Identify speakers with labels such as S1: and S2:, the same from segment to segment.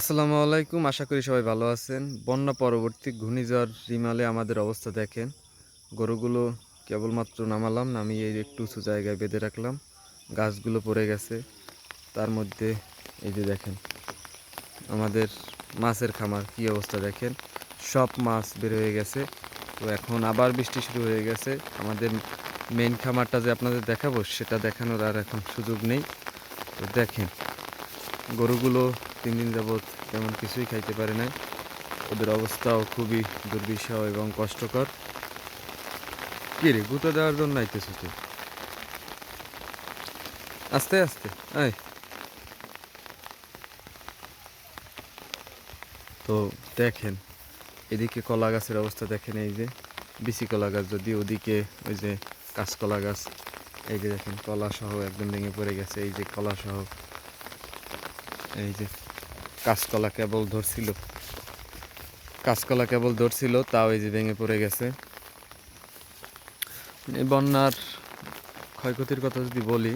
S1: আসসালামু আলাইকুম, আশা করি সবাই ভালো আছেন। বন্যা পরবর্তী ঘূর্ণিঝড় রিমালে আমাদের অবস্থা দেখেন। গরুগুলো কেবলমাত্র নামালাম, নামিয়ে এই একটু উঁচু জায়গায় বেঁধে রাখলাম। গাছগুলো পড়ে গেছে। তার মধ্যে এই যে দেখেন, আমাদের মাছের খামার, কি অবস্থা দেখেন? সব মাছ বের হয়ে গেছে। তো এখন আবার বৃষ্টি শুরু হয়ে গেছে। আমাদের মেইন খামারটা যে আপনাদের দেখাবো, সেটা দেখানোর আর এখন সুযোগ নেই। তো দেখেন, গরুগুলো তিন দিন যাবৎ তেমন কিছুই খাইতে পারে নাই। ওদের অবস্থাও খুবই দুর্বিষহ এবং কষ্টকর। কি রে, গুঁতো দেওয়ার জন্য আইতেছো তুই? আস্তে আস্তে, আয়। তো দেখেন, এদিকে কলা গাছের অবস্থা দেখেন, এই যে বিসি কলা গাছ যদি ওদিকে ওই যে কাঁচকলা গাছ, এই যে দেখেন কলা সহ একদম ভেঙে পড়ে গেছে, এই যে কলা সহ এই যে কাঁচকলা কেবল ধরছিল। কাঁচকলা কেবল ধরছিল, তাও এই যে ভেঙে পড়ে গেছে। বন্যার ক্ষয়ক্ষতির কথা যদি বলি,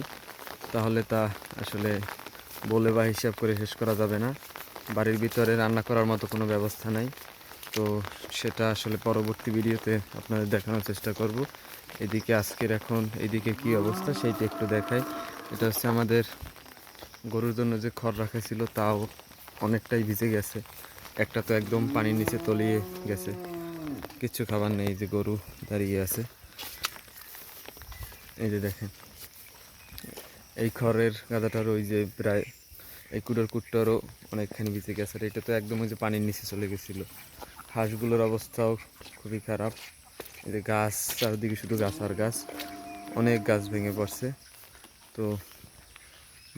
S1: তাহলে তা আসলে বলে বা হিসাব করে শেষ করা যাবে না। বাড়ির ভিতরে রান্না করার মতো কোনো ব্যবস্থা নাই। তো সেটা আসলে পরবর্তী ভিডিওতে আপনাদের দেখানোর চেষ্টা করব। এদিকে আজকের এখন, এদিকে কি অবস্থা সেইটা একটু দেখাই। এটা হচ্ছে আমাদের গরুর জন্য যে খড় রাখা ছিল, তাও অনেকটাই ভিজে গেছে। একটা তো একদম পানির নিচে তলিয়ে গেছে। কিচ্ছু খাবার নেই যে গরু দাঁড়িয়ে আছে। এই যে দেখেন। এই খড়ের গাদাটার ওই যে প্রায় এই কুটোর কুটটারও অনেকখানি ভিজে গেছে। আর এটা তো একদম ওই যে পানির নিচে চলে গেছিল। হাঁসগুলোর অবস্থাও খুবই খারাপ। এই যে গাছ, চারদিকে শুধু গাছ আর গাছ। অনেক গাছ ভেঙে পড়ছে। তো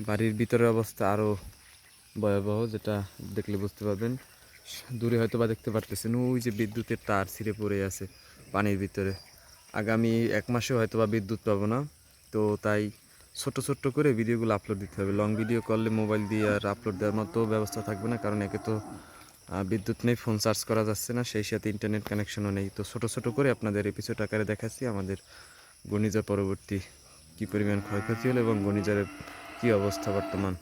S1: বাড়ির ভিতরের অবস্থা আরও ভয়াবহ, যেটা দেখলে বুঝতে পারবেন। দূরে হয়তো বা দেখতে পারতেছেন, ওই যে বিদ্যুতের তার ছিঁড়ে পড়ে আছে পানির ভিতরে। আগামী এক মাসে হয়তো বা বিদ্যুৎ পাবো না, তো তাই ছোট ছোট্ট করে ভিডিওগুলো আপলোড দিতে হবে। লং ভিডিও করলে মোবাইল দিয়ে আর আপলোড দেওয়ার মতো ব্যবস্থা থাকবে না, কারণ একে তো বিদ্যুৎ নেই ফোন চার্জ করা যাচ্ছে না, সেই সাথে ইন্টারনেট কানেকশনও নেই। তো ছোট ছোট করে আপনাদের এপিসোড আকারে দেখাচ্ছি, আমাদের ঘূর্ণিঝড় পরবর্তী কী পরিমাণ ক্ষয়ক্ষতি হলো এবং ঘূর্ণিঝড়ের কী অবস্থা বর্তমান।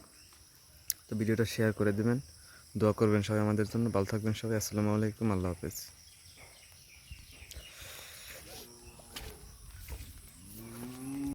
S1: তো ভিডিওটা শেয়ার করে দেবেন। দোয়া করবেন সবাই আমাদের জন্য। ভালো থাকবেন সবাই। আসসালামু আলাইকুম। আল্লাহ হাফেজ।